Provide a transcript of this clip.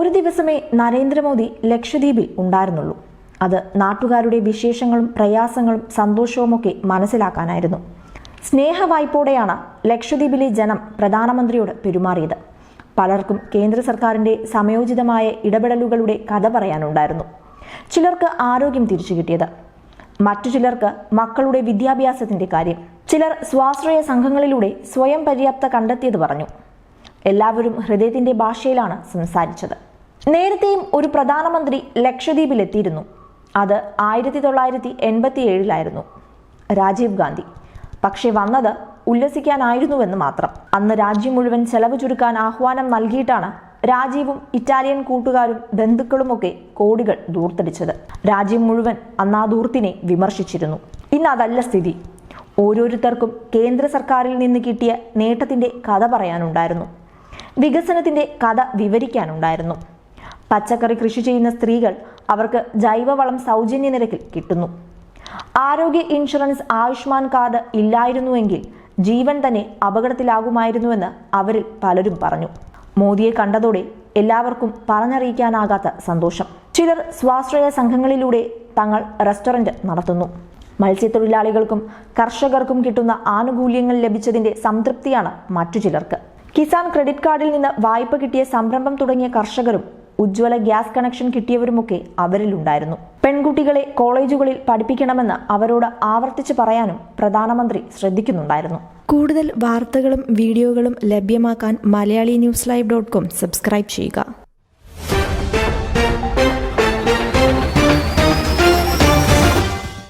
ഒരു ദിവസമേ നരേന്ദ്രമോദി ലക്ഷദ്വീപിൽ ഉണ്ടായിരുന്നുള്ളൂ. അത് നാട്ടുകാരുടെ വിശേഷങ്ങളും പ്രയാസങ്ങളും സന്തോഷവുമൊക്കെ മനസ്സിലാക്കാനായിരുന്നു. സ്നേഹവായ്പോടെയാണ് ലക്ഷദ്വീപിലെ ജനം പ്രധാനമന്ത്രിയോട് പെരുമാറിയത്. പലർക്കും കേന്ദ്ര സർക്കാരിന്റെ സമയോചിതമായ ഇടപെടലുകളുടെ കഥ പറയാനുണ്ടായിരുന്നു. ചിലർക്ക് ആരോഗ്യം തിരിച്ചു കിട്ടിയത്. മറ്റു ചിലർക്ക് മക്കളുടെ വിദ്യാഭ്യാസത്തിന്റെ കാര്യം. ചിലർ സ്വാശ്രയ സംഘങ്ങളിലൂടെ സ്വയം പര്യാപ്ത കണ്ടെത്തിയത് പറഞ്ഞു. എല്ലാവരും ഹൃദയത്തിന്റെ ഭാഷയിലാണ് സംസാരിച്ചത്. നേരത്തെയും ഒരു പ്രധാനമന്ത്രി ലക്ഷദ്വീപിലെത്തിയിരുന്നു. അത് ആയിരത്തി തൊള്ളായിരത്തി എൺപത്തി ഏഴിലായിരുന്നു രാജീവ് ഗാന്ധി. പക്ഷേ വന്നത് ഉല്ലസിക്കാനായിരുന്നുവെന്ന് മാത്രം. അന്ന് രാജ്യം മുഴുവൻ ചെലവ് ചുരുക്കാൻ ആഹ്വാനം നൽകിയിട്ടാണ് രാജീവും ഇറ്റാലിയൻ കൂട്ടുകാരും ബന്ധുക്കളുമൊക്കെ കോടികൾ ദൂർത്തടിച്ചത്. രാജ്യം മുഴുവൻ അന്ന് ആ ദൂർത്തിനെ വിമർശിച്ചിരുന്നു. ഇന്ന് അതല്ല സ്ഥിതി. ഓരോരുത്തർക്കും കേന്ദ്ര സർക്കാരിൽ നിന്ന് കിട്ടിയ നേട്ടത്തിന്റെ കഥ പറയാനുണ്ടായിരുന്നു. വികസനത്തിന്റെ കഥ വിവരിക്കാനുണ്ടായിരുന്നു. പച്ചക്കറി കൃഷി ചെയ്യുന്ന സ്ത്രീകൾ അവർക്ക് ജൈവവളം സൗജന്യ നിരക്കിൽ കിട്ടുന്നു. ആരോഗ്യ ഇൻഷുറൻസ് ആയുഷ്മാൻ കാർഡ് ഇല്ലായിരുന്നുവെങ്കിൽ ജീവൻ തന്നെ അപകടത്തിലാകുമായിരുന്നുവെന്ന് അവരിൽ പലരും പറഞ്ഞു. മോദിയെ കണ്ടതോടെ എല്ലാവർക്കും പറഞ്ഞറിയിക്കാനാകാത്ത സന്തോഷം. ചിലർ സ്വാശ്രയ സംഘങ്ങളിലൂടെ തങ്ങൾ റെസ്റ്റോറന്റ് നടത്തുന്നു. മത്സ്യത്തൊഴിലാളികൾക്കും കർഷകർക്കും കിട്ടുന്ന ആനുകൂല്യങ്ങൾ ലഭിച്ചതിന്റെ സംതൃപ്തിയാണ് മറ്റു ചിലർക്ക്. കിസാൻ ക്രെഡിറ്റ് കാർഡിൽ നിന്ന് വായ്പ കിട്ടിയ സംരംഭം തുടങ്ങിയ കർഷകരും ഉജ്ജ്വല ഗ്യാസ് കണക്ഷൻ കിട്ടിയവരുമൊക്കെ അവരിലുണ്ടായിരുന്നു. പെൺകുട്ടികളെ കോളേജുകളിൽ പഠിപ്പിക്കണമെന്ന് അവരോട് ആവർത്തിച്ച് പറയാനും പ്രധാനമന്ത്രി ശ്രദ്ധിക്കുന്നുണ്ടായിരുന്നു. കൂടുതൽ വാർത്തകളും വീഡിയോകളും ലഭ്യമാക്കാൻ Malayali news live dot com subscribe ചെയ്യുക.